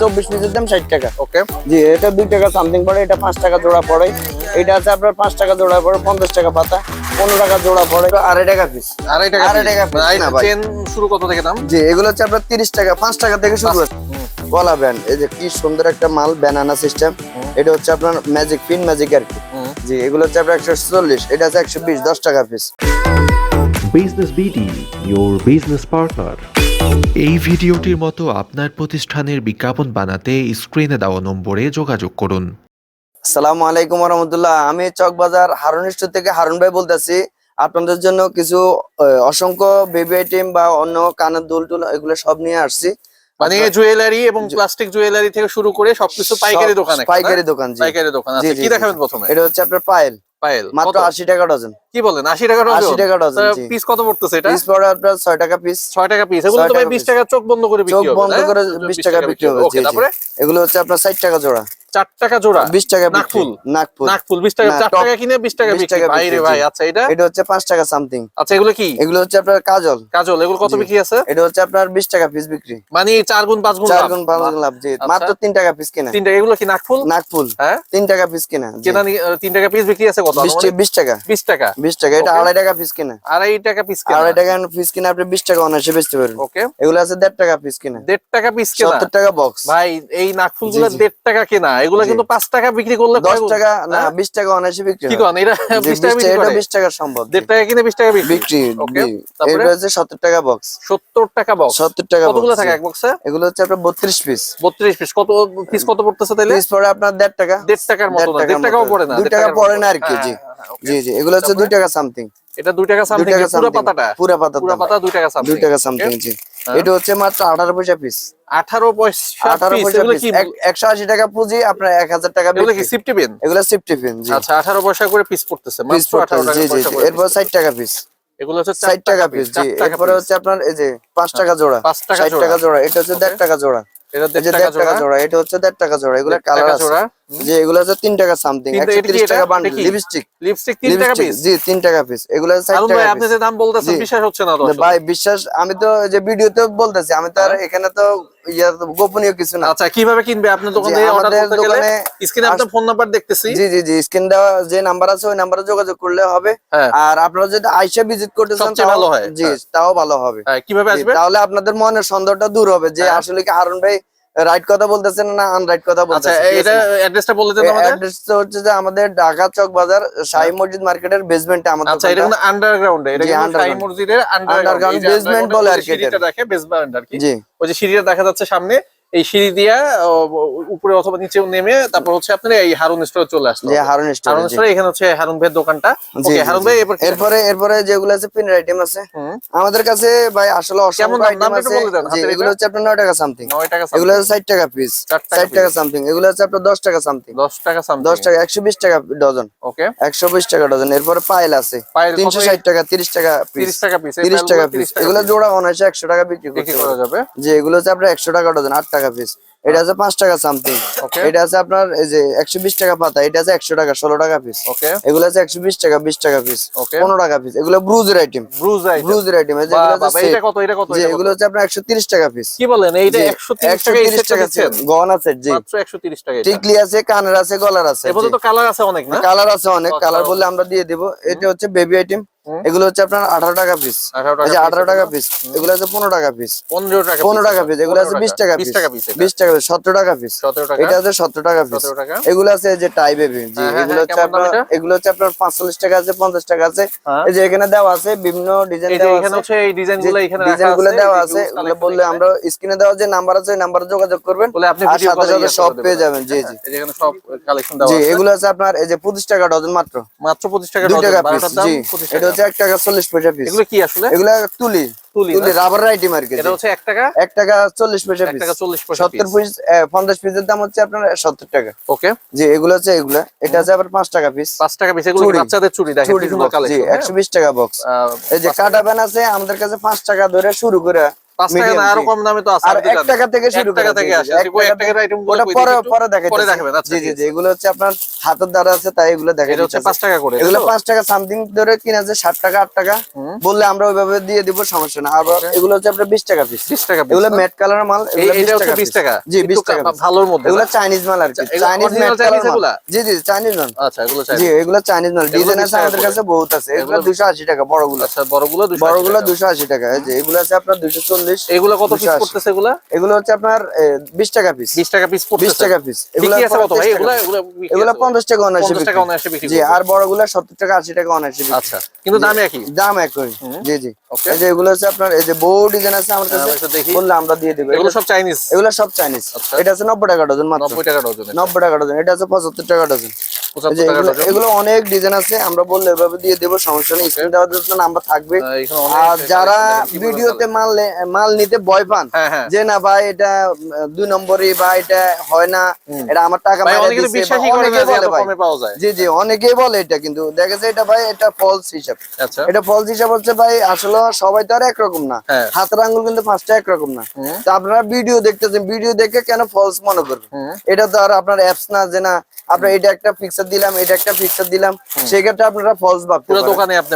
চব্বিশ পিসের দাম ষাট টাকা। ওকে জি এটা দুই টাকা সামথিং পড়ে এটা পাঁচ টাকা জোড়া পড়ে। এটা আছে আপনার পাঁচ টাকা জোড়া পড়ে পঞ্চাশ টাকা পাতা। পনেরো টাকা জোড়া পড়ে। আড়াই টাকা পিস আড়াই টাকা আড়াই টাকা চেন শুরু কত থেকে দাম? জি এগুলো হচ্ছে আপনার তিরিশ টাকা পাঁচ টাকা থেকে শুরু হচ্ছে গলা ব্যান্ড এই যে কি সুন্দর একটা মাল ব্যানানা সিস্টেম এটা হচ্ছে আপনার ম্যাজিক পিন ম্যাজিক আর কি। জি এগুলো হচ্ছে আপনার একশো চল্লিশ এটা আছে একশো বিশ দশ টাকা piece business BD your business partner এই ভিডিওটির মতো আপনার প্রতিষ্ঠানের বিজ্ঞাপন বানাতে স্ক্রিনে দেওয়া নম্বরে যোগাযোগ করুন। আসসালামু আলাইকুম রহমতুল্লাহ। আমি চকবাজার হারুন স্টোর থেকে হারুন ভাই বলতেছি। আপনাদের জন্য কিছু আহ, অসংখ্য বেবি আইটেম বা অন্য কানের দুল টুল এগুলো সব নিয়ে আসছি। মানে জুয়েলারি এবং প্লাস্টিক জুয়েলারি থেকে শুরু করে সবকিছু পাইকারি দোকানে পাইকারি দোকান পাইকারি দোকান আছে কি দেখাবেন প্রথমে? এটা হচ্ছে আপনার পায়েল। পায়েল মাত্র কত? আশি টাকা ডজন। কি বলেন আশি টাকা আশি টাকা ডজন জি। পিস কত পড়তেছে এটা? পিস পড়ে আপনার ছয় টাকা পিস ছয় টাকা পিস এগুলো তো ভাই টাকা বিশ piece। টাকা চোখ বন্ধ করে বিক্রি হবে চোখ বন্ধ করে বিশ টাকা বিক্রি হবে ওকে। তারপরে? এগুলো হচ্ছে আপনার ষাট টাকা জোড়া। চার টাকা জোড়া? বিশ টাকা বিক্রি। নাকফুল? নাকফুল। নাকফুল বিশ টাকা না, চার top- টাকা কিনে বিশ টাকা বিক্রি। ভাই রে ভাই আচ্ছা এটা? এটা হচ্ছে পাঁচ টাকা সামথিং। আচ্ছা এগুলো কি? এগুলো হচ্ছে আপনার কাজল। কাজল এগুলো কত বিক্রি আছে? এটা হচ্ছে আপনার বিশ টাকা পিস বিক্রি। মানে চার গুণ পাঁচ গুণ চার লাভ। গুণ পাঁচ গুণ লাভ জি। আচ্ছা। মাত্র তিন টাকা পিস কিনা। তিন টাকা এগুলো কি নাকফুল? নাকফুল। হ্যাঁ? তিন টাকা পিস কিনা। কেনা নি- তিন টাকা পিস বিক্রি আছে কত? বিশ টাকা। বিশ টাকা। বিশ টাকা। এটা আড়াই টাকা পিস কিনা। আড়াই টাকা পিস আড়াই টাকা পিস কিনা আপনি বিশ টাকা অনায়াসে বেচতে পারবেন। ওকে এগুলো আছে দেড় টাকা পিস কিনা। দেড় টাকা পিস কেনা? সত্তর টাকা বক্স ভাই এই টাকা কেনা? এগুলো কিন্তু পাঁচ টাকা বিক্রি করলে দশ কয় গুণ? টাকা না হ্যাঁ? বিশ টাকা অনায়াসে বিক্রি কি হয়। এটা জি, বিশ টাকা বিশ বিক্রি টাকা- এটা করে? বিশ টাকা সম্ভব। জি। দেড় টাকা কিনে বিশ টাকা বিক্রি? বিক্রি ওকে তারপরে? এটা হচ্ছে সত্তর টাকা বক্স সত্তর টাকা বক্স সত্তর টাকা কতগুলো থাকে এক বক্সে এগুলো হচ্ছে আপনার বত্রিশ পিস বত্রিশ পিস কত পিস কত পড়তেছে তাইলে? পিস পড়ে আপনার দেড় টাকা। দেড় টাকার মতো না টাকাও পড়ে না টাকা পড়ে না আর কি, হ্যাঁ, জি। হ্যাঁ, হ্যাঁ, okay। জি জি। এগুলো হচ্ছে দুই টাকা সামথিং এটা দুই টাকা সামথিং পুরো পাতাটা? পুরা পাতা পুরো পাতা দুই টাকা দুই সামথিং টাকা সামথিং জি। হ্যাঁ। এটা হচ্ছে মাত্র আঠারো পয়সা পিস আঠারো পয়সা আঠারো পিস পয়সা পিস কি? একশো আশি টাকা পুঁজি আপনার এক হাজার টাকা এগুলো কি সিফটি পেন এগুলো সিফটি পিন জি। আচ্ছা আঠারো পয়সা করে পিস পড়তেছে। মাত্র আঠারো টাকা জি জি পয়সা করে এরপর piece। ষাট টাকা পিস এগুলো হচ্ছে ষাট টাকা পিস জি। এরপরে হচ্ছে আপনার এই যে পাঁচ টাকা জোড়া। পাঁচ টাকা ষাট জোড়া। টাকা জোড়া। এটা হচ্ছে দেড় টাকা জোড়া। এটা এই দেড় যে টাকা জোড়া। এটা হচ্ছে দেড় টাকা জোড়া। এগুলো কালার আছে জি এগুলো তিন টাকা সামথিং? টাকা লিপস্টিক লিপস্টিক টাকা পিস জি টাকা পিস এগুলো টাকা ভাই আপনি যে দাম বলতেছেন বিশ্বাস হচ্ছে না তো ভাই বিশ্বাস আমি তো যে ভিডিওতে বলতেছি আমি তো আর হ্যাঁ। এখানে তো ইয়া তো গোপনীয় কিছু না। আচ্ছা কীভাবে কিনবে? আপনার দোকান থেকে অর্ডার করতে গেলে দোকানে স্ক্রিনে আপনার ফোন নাম্বার দেখতেছি। জি জি জি স্ক্রিন দেওয়া যে নাম্বার আছে ওই নাম্বারে যোগাযোগ করলে হবে। হ্যাঁ। আর আপনারা যদি আইসা ভিজিট করতে চান ভালো হয়, জি হ্যাঁ। তাও ভালো হবে। কীভাবে আসবে? তাহলে আপনাদের মনের সন্দেহটা দূর হবে। যে। আসলে কি হারুন ভাই রাইট কথা বলতেছেন না আনরাইট কথা আচ্ছা বলতেছেন? এটা অ্যাড্রেসটা বলে দেন আমাদের। অ্যাড্রেসটা হচ্ছে যে আমাদের ঢাকা চক বাজার শাহী মসজিদ মার্কেটের বেসমেন্টে আমাদের আচ্ছা এটা কিন্তু আন্ডারগ্রাউন্ডে এটা কিন্তু মসজিদের আন্ডারগ্রাউন্ড বেসমেন্ট বলে আর কি এটা। দেখে বেসমেন্ট আর কি। জি। ওই যে সিঁড়িটা দেখা যাচ্ছে সামনে। এই সিঁড়ি দিয়া উপরে অথবা নিচে নেমে তারপর হচ্ছে আপনি এই হারুন স্টোরে চলে আসলো। হারুন স্টোর হারুন স্টোরে এখানে হচ্ছে হারুন ভাইয়ের দোকানটা। ওকে হারুন ভাই এরপর এরপরে যেগুলো আছে পিন আইটেম আছে। আমাদের কাছে ভাই আসলে অসংখ্য? আইটেম আছে। বলে দেন, জি এগুলো হচ্ছে আপনার নয় টাকা সামথিং নয় টাকা এগুলো হচ্ছে ষাট টাকা পিস চার টাকা ষাট টাকা সামথিং এগুলো হচ্ছে আপনার দশ টাকা সামথিং দশ টাকা সামথিং দশ টাকা একশো বিশ টাকা ডজন ওকে একশো বিশ টাকা ডজন এরপরে পায়েল আছে। পায়েল কত? তিনশো এই? ষাট টাকা তিরিশ টাকা তিরিশ পিস টাকা পিস তিরিশ টাকা পিস এগুলো জোড়া অনায়াসে একশো টাকা বিক্রি বিক্রি করা যাবে। যে এগুলো হচ্ছে আপনার একশো টাকা ডজন আট টাকা পিস এটা আছে পাঁচ টাকা সামথিং এটা আছে আপনার এই যে একশো বিশ টাকা পাতা এটা আছে একশো টাকা ষোলো টাকা পিস ওকে এগুলো আছে একশো বিশ টাকা বিশ টাকা পিস পনেরো টাকা পিস এগুলো ব্রুজের আইটেম ব্রুজের আইটেম এগুলো হচ্ছে আপনার একশো তিরিশ টাকা পিস কি বলেন একশো তিরিশ টাকা গহনা সেট জি। একশো তিরিশ টাকা টিকলি আছে কানের আছে গলার আছে কালার আছে অনেক কালার আছে অনেক। আচ্ছা, কালার বললে আমরা দিয়ে দিব। এটা হচ্ছে বেবি আইটেম। এগুলো হচ্ছে আপনার আঠারো টাকা পিস আঠারো টাকা পিস এগুলো। আছে পনেরো টাকা পিস পনেরো টাকা পনেরো টাকা পিস এগুলো আছে বিশ টাকা পিস টাকা পিস বিশ টাকা পিস সতেরো টাকা পিস এটা আছে সতেরো টাকা পিস এগুলো আছে যে টাই বেবি এগুলো হচ্ছে আপনার এগুলো হচ্ছে আপনার পাঁচচল্লিশ টাকা আছে পঞ্চাশ টাকা আছে। হ্যাঁ। এই যে এখানে দেওয়া আছে বিভিন্ন ডিজাইন দেওয়া আছে। এই ডিজাইনগুলো দেওয়া আছে এগুলো বললে আমরা স্ক্রিনে দেওয়া যে নাম্বার আছে নাম্বারে যোগাযোগ করবেন। আর সাথে সাথে সব পেয়ে যাবেন জি জি। এখানে সব কালেকশন দেওয়া জি এগুলো আছে আপনার এই যে পঁচিশ টাকা ডজন মাত্র। মাত্র পঁচিশ টাকা ডজন, টাকা পিস জি। এটা হচ্ছে টাকা চল্লিশ পয়সা পিস এগুলো কি আসলে? এগুলো তুলি। তুলি তুলি রাবার আইটেম আর কি এটা হচ্ছে এক টাকা? এক টাকা চল্লিশ পয়সা এক পিস টাকা চল্লিশ পয়সা সত্তর পিস পঞ্চাশ পিসের দাম হচ্ছে আপনার সত্তর টাকা। ওকে। জি এগুলো হচ্ছে এগুলা। এটা আছে আবার পাঁচ টাকা পিস পাঁচ টাকা পিস এগুলো। বাচ্চাদের চুড়ি? দেখেন জি বিশ টাকা বক্স এই যে কাটা প্যান আছে আমাদের কাছে পাঁচ টাকা ধরে শুরু করে পাঁচ টাকা আরও কম দামে তো আছে আর এক টাকা থেকে শুরু টাকা থেকে আসে জি, আচ্ছা, কই এক টাকার আইটেম ওটা পরে পরে দেখাই পরে দেখাবেন আচ্ছা জি জি ঠিক জি আছে। এগুলো হচ্ছে আপনার হাতের দ্বারা আছে তাই এগুলো দেখা পাঁচ টাকা করে এগুলো পাঁচ টাকা সামথিং ধরে কিনা আছে ষাট টাকা আট টাকা বললে আমরা ওইভাবে দিয়ে দিব সমস্যা না। আর এগুলো হচ্ছে আপনার বিশ টাকা পিস বিশ টাকা এগুলো ম্যাট কালার মাল বিশ টাকা জি বিশ টাকা ভালোর মধ্যে। এগুলো চাইনিজ মাল আর কি আচ্ছা, চাইনিজ ম্যাট কালার মাল। জি জি চাইনিজ মাল। আচ্ছা এগুলো জি এগুলো চাইনিজ মাল। ডিজাইন আছে আমাদের কাছে বহুত আছে। এগুলো দুশো আশি টাকা বড়গুলো। আচ্ছা বড়গুলো বড়গুলো। দুশো আশি টাকা। এই যে এগুলো আছে আপনার দুশো চল্লিশ এগুলো কত পিস 280 করতেছে এগুলো? হচ্ছে আপনার বিশ টাকা পিস বিশ টাকা পিস বিশ টাকা পিস এগুলো বিক্রি আছে কত ভাই 30 এগুলো টাকা। এগুলো বিক্রি এগুলো আছে। কত? পঞ্চাশ টাকা অনায়াসে 50 টাকা বিক্রি। অনায়াসে বিক্রি জি আর বড়গুলো সত্তর টাকা আশি টাকা অনায়াসে আচ্ছা কিন্তু দাম একই? দাম একই। জি জি। এই যে এগুলো হচ্ছে আপনার এই যে বউ ডিজাইন আছে আমার হ্যাঁ, কাছে বললে আমরা দিয়ে দেবো। এগুলো সব চাইনিজ এগুলো সব চাইনিজ আচ্ছা। এটা আছে নব্বই টাকা ডজন মাত্র। নব্বই টাকা ডজন নব্বই টাকা ডজন এটা আছে পঁচাত্তর টাকা ডজন এগুলো- অনেক ডিজাইন আছে আমরা বললে এভাবে দিয়ে দেবো সমস্যা নেই। স্ক্রিন দেওয়ার জন্য নাম্বার থাকবে। অনেক আর যারা ভিডিওতে তাহলে? মাল নিতে ভয় পান। হ্যাঁ হ্যাঁ। যে না ভাই এটা দুই নম্বরই বা এটা হয় না এটা আমার টাকা জি জি অনেকেই বলে এটা কিন্তু দেখা যায় এটা ভাই এটা ফলস হিসাব। আচ্ছা। এটা ফলস হিসাব হচ্ছে ভাই আসলে সবাই তো আর একরকম না। হ্যাঁ। হাতের আঙ্গুল কিন্তু পাঁচটা একরকম না। তো আপনারা ভিডিও দেখতেছেন ভিডিও দেখে কেন ফলস মনে করবেন? এটা তো আর আপনার অ্যাপস না যে না আপনার এটা একটা পিকচার দিলাম এটা একটা পিকচার দিলাম সেক্ষেত্রে আপনারা ফলস ভাবতে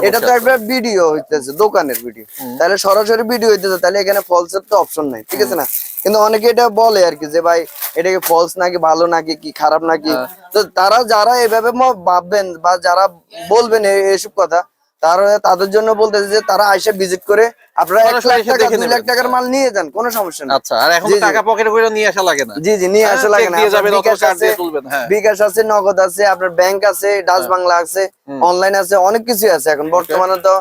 এটা তো একটা ভিডিও হইতেছে দোকানের ভিডিও তাহলে সরাসরি ভিডিও হইতেছে তাহলে এখানে ফলস এর তো অপশন নাই ঠিক আছে না? কিন্তু অনেকে এটা বলে আর কি যে ভাই এটা কি ফলস নাকি ভালো নাকি কি খারাপ নাকি? হ্যাঁ। তো তারা যারা এভাবে ভাববেন বা যারা বলবেন এসব কথা তারা তাদের জন্য বলতেছে যে তারা আইসা ভিজিট করে আপনারা এক লাখ টাকা দুই লাখ টাকার মাল নিয়ে যান কোনো সমস্যা আচ্ছা আর এখন জি, তো জি। টাকা পকেটে করে নিয়ে আসা লাগে না। জি জি নিয়ে হ্যাঁ, আসা লাগে না। বিকাশ আছে হ্যাঁ। বিকাশ আছে নগদ আছে আপনার ব্যাংক আছে ডাচ বাংলা আছে অনলাইন আছে অনেক কিছু আছে এখন। বর্তমানে তো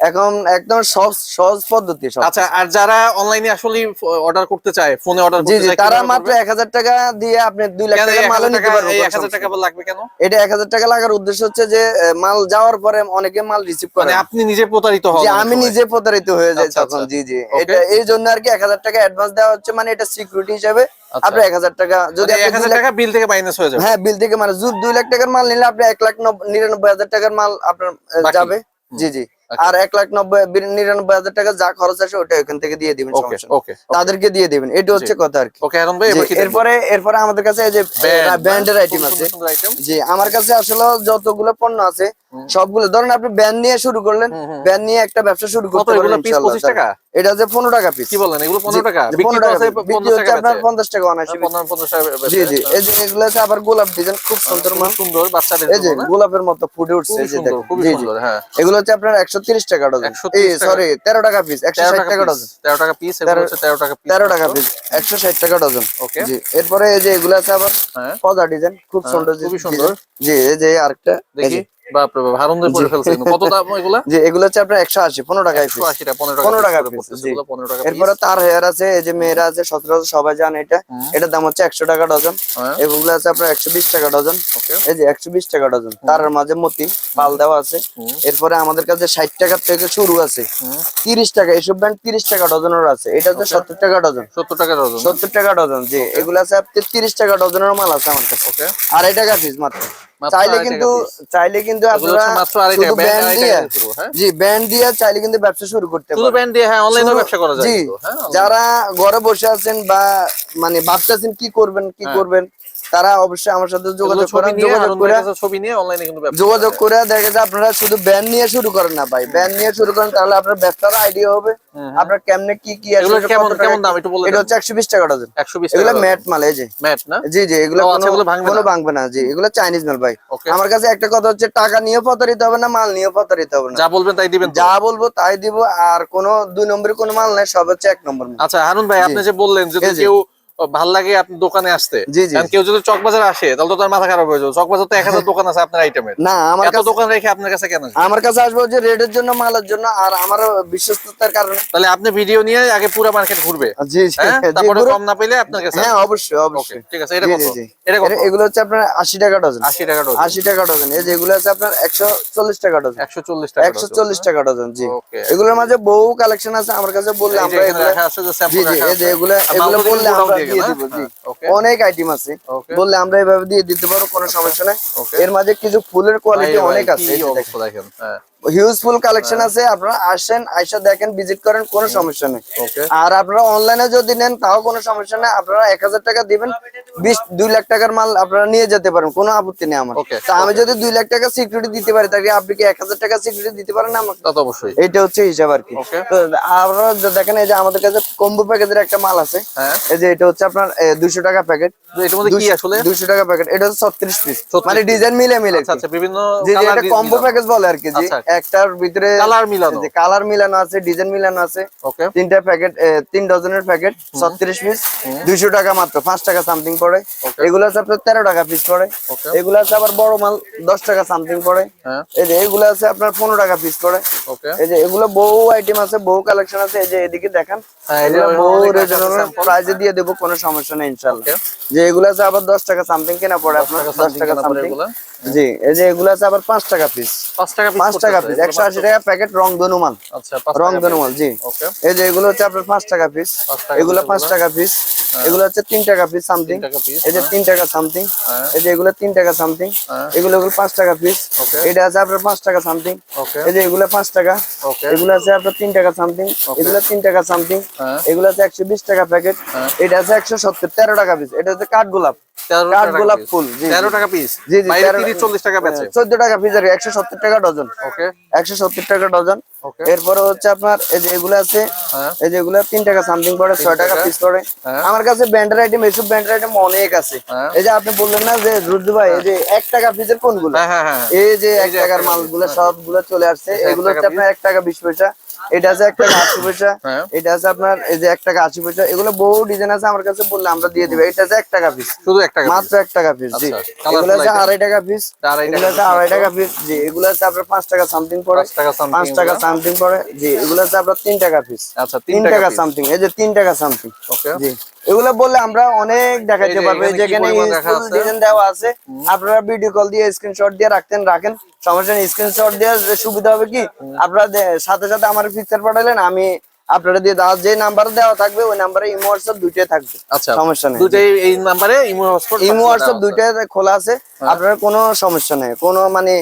এখন একদম সহজ সহজ পদ্ধতি সব আচ্ছা আর যারা অনলাইনে আসলে অর্ডার করতে চায় ফোনে অর্ডার করতে চায় তারা মাত্র করবে? এক হাজার টাকা দিয়ে আপনি দুই লাখ টাকা 1000 মালও নিতে পারবেন এই কোনো এক হাজার সমস্যা টাকা নেই। লাগবে কেন এটা এক হাজার টাকা লাগার উদ্দেশ্য হচ্ছে যে মাল যাওয়ার পরে অনেকে মাল রিসিভ করে মানে আপনি নিজে প্রতারিত হন যে আমি নিজে প্রতারিত হয়ে যাই আচ্ছা, তখন আচ্ছা। জি জি. এটা এই জন্য আর কি এক হাজার টাকা অ্যাডভান্স দেওয়া হচ্ছে মানে এটা সিকিউরিটি হিসাবে এক হাজার টাকা যদি মানে আপনি এক দুই হাজার লাখ- টাকা বিল থেকে মাইনাস হয়ে যাবে হ্যাঁ বিল থেকে মানে জু- দুই লাখ টাকার মাল নিলে আপনি এক লাখ নব- নিরানব্বই হাজার টাকার মাল আপনার যাবে জি জি। আর এক লাখ নব্বই নিরানব্বই হাজার টাকা যা খরচ আছে ওটা ওখান থেকে দিয়ে দিবেন তাদেরকে দিয়ে দিবেন। এটা হচ্ছে কথা আর কি। এরপরে এরপরে আমাদের কাছে এই যে ব্যান্ডের আইটেম আছে। জি আমার কাছে আসলে যতগুলো পণ্য আছে সবগুলো ধরেন আপনি ব্যান্ড নিয়ে শুরু করলেন ব্যান্ড নিয়ে একটা ব্যবসা শুরু করতে পারলেন পারেন পিস ইনশাআল্লাহ। 25 টাকা? এটা হচ্ছে পনেরো টাকা পিস কি বলেন এগুলো পনেরো টাকা? পনেরো টাকা বিক্রি হচ্ছে আপনার পঞ্চাশ টাকা অনায়াসে পঞ্চাশ টাকা জি জি এই যে এগুলো আছে আবার গোলাপ ডিজাইন খুব সুন্দর খুব সুন্দর বাচ্চাদের এই যে গোলাপের মতো ফুটে উঠছে এই যে সুন্দর। জি জি। সুন্দর হ্যাঁ। এগুলো হচ্ছে আপনার একশো তিরিশ টাকা ডজন এই সরি তেরো টাকা পিস একশো ষাট টাকা ডজন তেরো টাকা পিস তেরো- টাকা তেরো টাকা পিস একশো ষাট টাকা ডজন Okay. জি এরপরে এই যে এগুলো আছে আবার হ্যাঁ। পদা ডিজাইন খুব হ্যাঁ, সুন্দর খুবই সুন্দর। জি এই যে আরেকটা দেখি। যে। বাপরে বাপ। কত দাম এগুলা? যে এগুলো হচ্ছে আপনার টাকা পড়তেছে এরপরে তার হেয়ার আছে এই যে মেয়েরা আছে সবাই জানে এটা। এটার দাম হচ্ছে একশো টাকা ডজন। হ্যাঁ। এগুলো আছে আপনার একশো বিশ টাকা ডজন। এই যে টাকা ডজন। তার মাঝে মতি পাল দেওয়া আছে। এরপরে আমাদের কাছে ষাট টাকা থেকে শুরু আছে। হুম। তিরিশ টাকা এসব ব্যান্ড তিরিশ টাকা ডজনের আছে। এটা হচ্ছে সত্তর টাকা ডজন। সত্তর টাকা ডজন। সত্তর টাকা ডজন জি। এগুলো আছে আপনার তিরিশ টাকা ডজনের মাল আছে আমার কাছে। ওকে। আড়াই টাকা পিস মাত্র। চাইলে কিন্তু চাইলে কিন্তু আপনারা শুধু ব্যান্ড দিয়ে হ্যাঁ? জি ব্যান্ড দিয়ে চাইলে কিন্তু ব্যবসা শুরু করতে শুধু ব্যান্ড দিয়ে হ্যাঁ অনলাইনে ব্যবসা করা যায় হ্যাঁ। যারা ঘরে বসে আছেন বা মানে ভাবতেছেন কি করবেন কি। করবেন তারা অবশ্যই আমার সাথে যোগাযোগ করেন যোগাযোগ করে। ছবি নিয়ে অনলাইনে কিন্তু যোগাযোগ করে। দেখা যায় আপনারা শুধু ব্যান্ড নিয়ে শুরু করেন না ভাই। ব্যান্ড নিয়ে শুরু করেন তাহলে আপনার ব্যবসার আইডিয়া হবে। আপনার কেমনে কি কি। এগুলো কেমন কেমন দাম? একটু বলে এটা হচ্ছে একশো বিশ টাকা ডজন। একশো বিশ এগুলো ম্যাট মাল এই যে। ম্যাট না? জি জি এগুলো কোনো ভাঙবে কোনো না? ভাঙবে না জি। এগুলো চাইনিজ মাল ভাই। আমার কাছে একটা কথা হচ্ছে টাকা নিয়ে প্রতারিত হবে না মাল নিয়ে প্রতারিত হবে না। যা বলবেন তাই দিবেন যা বলব তাই দিব আর কোনো দুই নম্বরের কোনো মাল নাই সব হচ্ছে এক নম্বর আচ্ছা হারুন ভাই আপনি যে বললেন যে। কেউ ভালো লাগে আপনি দোকানে আসতে। জি, জি। কারণ কেউ যদি চকবাজারে আসে তাহলে তো তার মাথা খারাপ হয়ে যাবে। চকবাজার তো এক হাজার দোকান আছে আপনার আইটেমের না আমার দোকান রেখে আপনার কাছে কেন আমার কাছে আসব যে রেডের জন্য মালের জন্য আর আমার বিশ্বস্ততার কারণে। তাহলে আপনি ভিডিও নিয়ে আগে পুরো মার্কেট ঘুরবে। জি জি। হ্যাঁ? তারপরে কম না পেলে আপনার কাছে হ্যাঁ অবশ্যই অবশ্যই। ঠিক আছে এটা কত। এটা এগুলো হচ্ছে আপনার আশি টাকা ডজন আশি টাকা ডজন আশি টাকা ডজন এই যে এগুলো আছে আপনার একশো চল্লিশ টাকা ডজন একশো চল্লিশ টাকা একশো চল্লিশ টাকা ডজন জি। এগুলোর মাঝে বহু কালেকশন আছে আমার কাছে বললে আমরা এগুলো আছে যে স্যাম্পল জি রাখা এই যে এগুলো এগুলো বললে আমরা হ্যাঁ. অনেক আইটেম আছে। বললে আমরা এভাবে দিয়ে দিতে পারব কোনো সমস্যা নেই. এর মাঝে কিছু ফুলের কোয়ালিটি অনেক আছে দেখেন। হিউজ ফুল কালেকশন আছে আপনারা আসেন আইসা দেখেন ভিজিট করেন কোনো সমস্যা নেই। আর আপনারা অনলাইনে যদি নেন তাও কোনো সমস্যা নেই। আপনারা এক হাজার টাকা দিবেন বিশ দুই লাখ টাকার মাল আপনারা নিয়ে যেতে পারেন কোনো আপত্তি নেই আমার। তা আমি যদি দুই লাখ টাকা সিকিউরিটি দিতে পারি তাহলে আপনি কি এক হাজার টাকা সিকিউরিটি দিতে পারেন আমাকে? তা তো অবশ্যই। এইটা হচ্ছে হিসাব আর কি। তো আপনারা দেখেন এই যে আমাদের কাছে কম্বো প্যাকেজের একটা মাল আছে। হ্যাঁ। এই যে এটা হচ্ছে আপনার দুইশো টাকা প্যাকেট। এটার মধ্যে কি আসলে? দুইশো টাকা প্যাকেট। এটা হচ্ছে ছত্রিশ পিস মানে ডিজাইন মিলে মিলে আচ্ছা আচ্ছা বিভিন্ন এটা কম্বো প্যাকেজ বলে আর কি জি আচ্ছা। একটার ভিতরে Colour মিলানো। কালার মিলানো আছে ডিজাইন মিলানো আছে ওকে। তিনটা প্যাকেট তিন ডজনের প্যাকেট ছত্রিশ পিস দুইশো টাকা মাত্র পাঁচ টাকা সামথিং পড়ে। এগুলো আছে আপনার তেরো টাকা পিস পড়ে. এগুলো আছে আবার বড় মাল দশ টাকা সামথিং পড়ে। হ্যাঁ। এই যে এগুলো আছে আপনার পনেরো টাকা পিস পড়ে। এই যে এগুলো বহু আইটেম আছে বহু কালেকশন আছে। এই যে এদিকে দেখান। হ্যাঁ, বহু প্রাইজে দিয়ে দেবো কোনো সমস্যা নেই ইনশাল্লাহ যে এগুলো আছে আবার দশ টাকা সামথিং কেনা পড়ে আপনার দশ টাকা সামথিং? জি এই যে এগুলো আছে আবার পাঁচ টাকা পিস পাঁচ টাকা piece পাঁচ টাকা পিস একশো আশি টাকা প্যাকেট রং ধনুমান আচ্ছা রং ধনুমাল জি। ওকে এই যে এগুলো হচ্ছে আপনার পাঁচ টাকা পিস এগুলো পাঁচ টাকা পিস এগুলো হচ্ছে তিন টাকা পিস সামথিং এই যে তিন টাকা সামথিং হ্যাঁ। এই যে এগুলো তিন টাকা সামথিং হ্যাঁ। এগুলো পাঁচ টাকা পিস. এটা আছে আপনার পাঁচ টাকা সামথিং ওকে এই যে এগুলো পাঁচ টাকা. এগুলো আছে আপনার তিন টাকা সামথিং এগুলো তিন টাকা সামথিং হ্যাঁ। এগুলো আছে একশো বিশ টাকা প্যাকেট হ্যাঁ। এটা আছে একশো সত্তর তেরো টাকা পিস এটা হচ্ছে কাঠ গোলাপ। কাঠ গোলাপ ফুল, তেরো টাকা পিস জি জি তিরিশ চল্লিশ টাকা বেচে। চোদ্দ টাকা পিস আর একশো সত্তর টাকা ডজন। ওকে। একশো সত্তর টাকা ডজন। এরপরে হচ্ছে আপনার এই যে এগুলো আছে হ্যাঁ। এই যে এগুলো তিন টাকা সামথিং পড়ে ছয় টাকা। পিস পড়ে। হ্যাঁ। আমার কাছে ব্যান্ডের আইটেম এসব ব্যান্ডের আইটেম অনেক আছে। হ্যাঁ। এই যে আপনি বললেন না যে রুদ্র ভাই এই যে এক টাকা পিসের কোনগুলো? হ্যাঁ হ্যাঁ হ্যাঁ। এই যে এক টাকার টাকা মালগুলো সবগুলো চলে আসছে। এগুলো হচ্ছে আপনার এক টাকা বিশ পয়সা। এটা আছে এক আশি পয়সা হ্যাঁ। এটা আছে আপনার এই যে এক টাকা আশি পয়সা এগুলো বহু ডিজাইন আছে আমার কাছে বললে আমরা দিয়ে দিবো। এটা আছে এক টাকা পিস শুধু এক টাকা মাত্র এক টাকা পিস জি। আচ্ছা, এগুলো আছে আড়াই টাকা পিস এগুলো আছে আড়াই টাকা পিস জি। এগুলো আছে আপনার পাঁচ টাকা সামথিং পড়ে। পাঁচ টাকা এগুলো। সামথিং পড়ে। জি। এগুলো আছে আপনার তিন টাকা পিস আচ্ছা তিন টাকা সামথিং এই যে তিন টাকা সামথিং ওকে জি। এগুলো বললে আমরা অনেক দেখাতে পারব। যেখানে? ডিজাইন দেওয়া আছে। আপনারা ভিডিও কল দিয়ে স্ক্রিনশট দিয়ে রাখতেন রাখেন। সমস্যা নেই স্ক্রিনশট দিয়ে সুবিধা হবে কি? আপনারা সাথে সাথে আমার পিকচার পাঠালেন আমি আপনারা দিয়ে দেওয়া যে নাম্বার দেওয়া থাকবে ওই নাম্বারে ইমো হোয়াটসঅ্যাপ দুইটাই থাকবে। আচ্ছা সমস্যা নেই। দুটাই এই নাম্বারে ইমো হটস্পট ইমো হোয়াটসঅ্যাপ দুইটাই খোলা আছে। হ্যাঁ। আপনার কোনো সমস্যা নেই কোনো মানে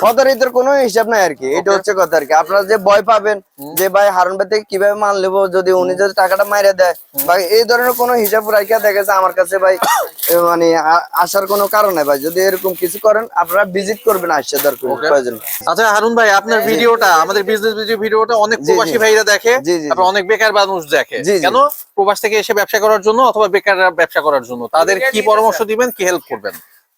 খতরিতের কোনো হিসাব নাই আর কি এটা হচ্ছে কথা আর কি। আপনারা যে ভয় পাবেন যে ভাই হারুন ভাই থেকে কীভাবে মাল নেব যদি উনি যদি টাকাটা মাইরে দেয় বা এই ধরনের কোনো হিসাব রাখিয়া দেখেছে আমার কাছে ভাই মানে আসার কোনো কারণ নাই ভাই। যদি এরকম কিছু করেন আপনারা ভিজিট করবেন আসছে দরকার প্রয়োজন আচ্ছা হারুন ভাই আপনার ভিডিওটা আমাদের বিজনেস ভিডিওটা অনেক প্রবাসী ভাইরা দেখে তারপর অনেক বেকার মানুষ দেখে। কেন? প্রবাস থেকে এসে ব্যবসা করার জন্য অথবা বেকাররা ব্যবসা করার জন্য? তাদের কি পরামর্শ দিবেন কি হেল্প করবেন?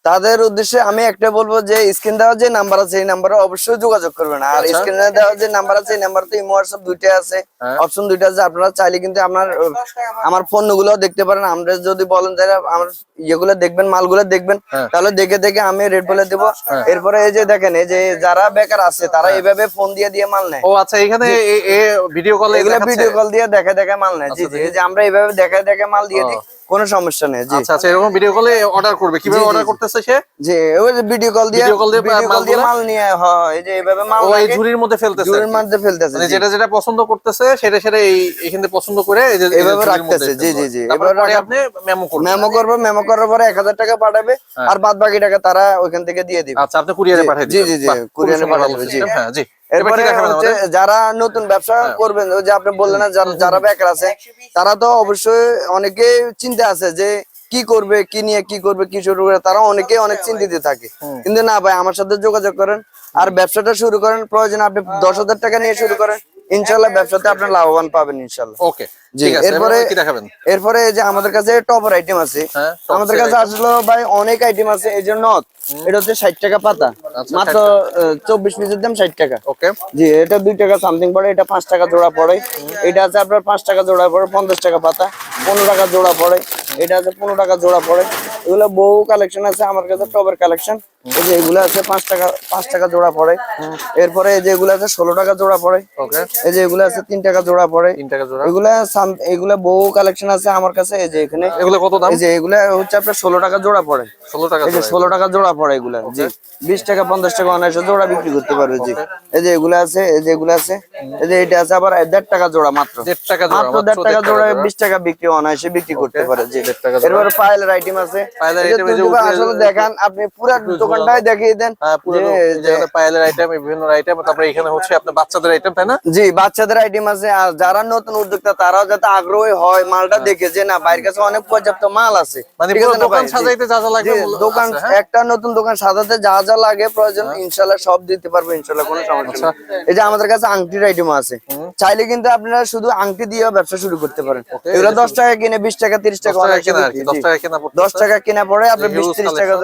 তাদের উদ্দেশ্যে আমি একটা বলব যে স্ক্রিন দেওয়া যে নাম্বার আছে এই নাম্বারে অবশ্যই যোগাযোগ করবেন। আর আচ্ছা। স্ক্রিনে দেওয়া যে নাম্বার আছে এই নাম্বারতে ইমো হোয়াটসঅ্যাপ দুইটা আছে। হ্যাঁ। অপশন দুইটা আছে। আপনারা চাইলে কিন্তু আপনার আমার পণ্যগুলো দেখতে পারেন। আমরা যদি বলেন তাহলে আমার ইয়েগুলো দেখবেন মালগুলো দেখবেন হ্যাঁ। তাহলে দেখে দেখে আমি রেট বলে দেবো। এরপরে এই যে দেখেন এই যে যারা বেকার আছে তারা এইভাবে ফোন দিয়ে দিয়ে মাল নেয়। ও আচ্ছা এখানে ভিডিও কল এগুলো ভিডিও কল দিয়ে দেখা দেখা মাল নেয়। জি আচ্ছা, জি এই যে আমরা এইভাবে দেখা দেখা মাল দিয়ে দিই। কোনো সমস্যা নেই আচ্ছা আচ্ছা এরকম ভিডিও কলে অর্ডার করবে। কীভাবে জি, জি, অর্ডার করতেছে সে? যে ওই যে ভিডিও কল দিয়ে Video call দিয়ে ভিডিও কল দিয়ে মাল নিয়ে হয় এই যে এইভাবে মাল ও এই রাখে, ঝুড়ির মধ্যে ফেলতেছে জুড়ির মধ্যে ফেলতেছে মানে যেটা যেটা পছন্দ করতেছে সেটা সেটা এই এখান পছন্দ করে এই যে এই যে এভাবে ঝুড়ির রাখতেছে, জি, জি, জি, রাখা- আপনি মেমো করবেন। মেমো করব মেমো করার পরে এক হাজার টাকা পাঠাবে আর বাদ বাকি টাকা তারা ওইখান থেকে দিয়ে দিবে। আচ্ছা আপনি কুরিয়ারে পাঠিয়ে দিবেন। জি, জি, খুবই কুরিয়ারে ভালো জি। হ্যাঁ জি। এবার এরপরে হচ্ছে যারা নতুন ব্যবসা করবেন ওই যে আপনি বললেন না যারা- বেকার আছে তারা তো অবশ্যই অনেকে চিন্তা আছে যে কি করবে কি নিয়ে কি করবে কি শুরু করে তারা অনেকে অনেক চিন্তিত থাকে। কিন্তু না ভাই আমার সাথে যোগাযোগ করেন আর ব্যবসাটা শুরু করেন প্রয়োজন আপনি দশ হাজার টাকা নিয়ে শুরু করেন ইনশাল্লাহ ব্যবসাতে আপনি লাভবান পাবেন ইনশাল্লাহ। ওকে এরপরে যে আমাদের কাছে টপার আইটেম আছে হ্যাঁ, আমাদের কাছে আসলে ভাই অনেক আইটেম আছে এই জন্য এটা হচ্ছে ষাট টাকা পাতা আচ্ছা, মাত্র চব্বিশ পিসের দাম ষাট টাকা। ওকে জি এটা দুই টাকা সামথিং পড়ে এটা পাঁচ টাকা জোড়া পড়ে এটা আছে আপনার পাঁচ টাকা জোড়া পড়ে পঞ্চাশ টাকা পাতা পনেরো টাকা জোড়া পড়ে এটা আছে পনেরো টাকা জোড়া পড়ে এগুলো বহু কালেকশন আছে আমার কাছে টবের কালেকশন এই যে এগুলো আছে পাঁচ টাকা পাঁচ টাকা জোড়া পড়ে এরপরে এই যে এগুলো আছে ষোলো টাকা জোড়া পড়ে ওকে এই যে এগুলো আছে তিন টাকা জোড়া পড়ে তিন টাকা জোড়া। এগুলা এগুলা বহু কালেকশন আছে আমার কাছে এই যে এখানে এগুলো কত দাম এই যে এগুলা হচ্ছে আপনার ষোলো টাকা জোড়া পড়ে ষোলো টাকা এই যে ষোলো টাকা জোড়া পড়ে এগুলা জি বিশ টাকা পঞ্চাশ টাকা অনায়াসে জোড়া বিক্রি করতে পারবে জি এই যে এগুলা আছে এই যে এগুলা আছে এই যে এটা আছে আবার দেড় টাকা জোড়া মাত্র দেড় টাকা জোড়া মাত্র দেড় টাকা জোড়া বিশ টাকা বিক্রি অনায়াসে বিক্রি করতে পারে জি। এরপর পায়েলের আইটেম আছে আসলে দেখান আপনি পুরো দোকানটাই দেখিয়ে দেন হ্যাঁ পায়েলের আইটেম বিভিন্ন আইটেম তারপরে এখানে হচ্ছে আপনার বাচ্চাদের আইটেম তাই না জি বাচ্চাদের আইটেম আছে আর যারা নতুন উদ্যোক্তা তারাও যাতে আগ্রহী হয় মালটা দেখে যে না বাইরের কাছে অনেক পর্যাপ্ত মাল আছে। মানে দোকান সাজাইতে যা যা লাগবে দোকান হ্যাঁ? একটা নতুন দোকান সাজাতে যা যা লাগে প্রয়োজন ইনশাল্লাহ সব দিতে পারব ইনশাল্লাহ কোনো সমস্যা আচ্ছা। এই যে আমাদের কাছে আংটির আইটেম আছে। চাইলে কিন্তু আপনারা শুধু আংটি দিয়ে ব্যবসা শুরু করতে পারেন। এগুলো দশ টাকা কিনে বিশ টাকা তিরিশ টাকা দশ টাকা কেনা পরে আপনি বিশ তিরিশ টাকা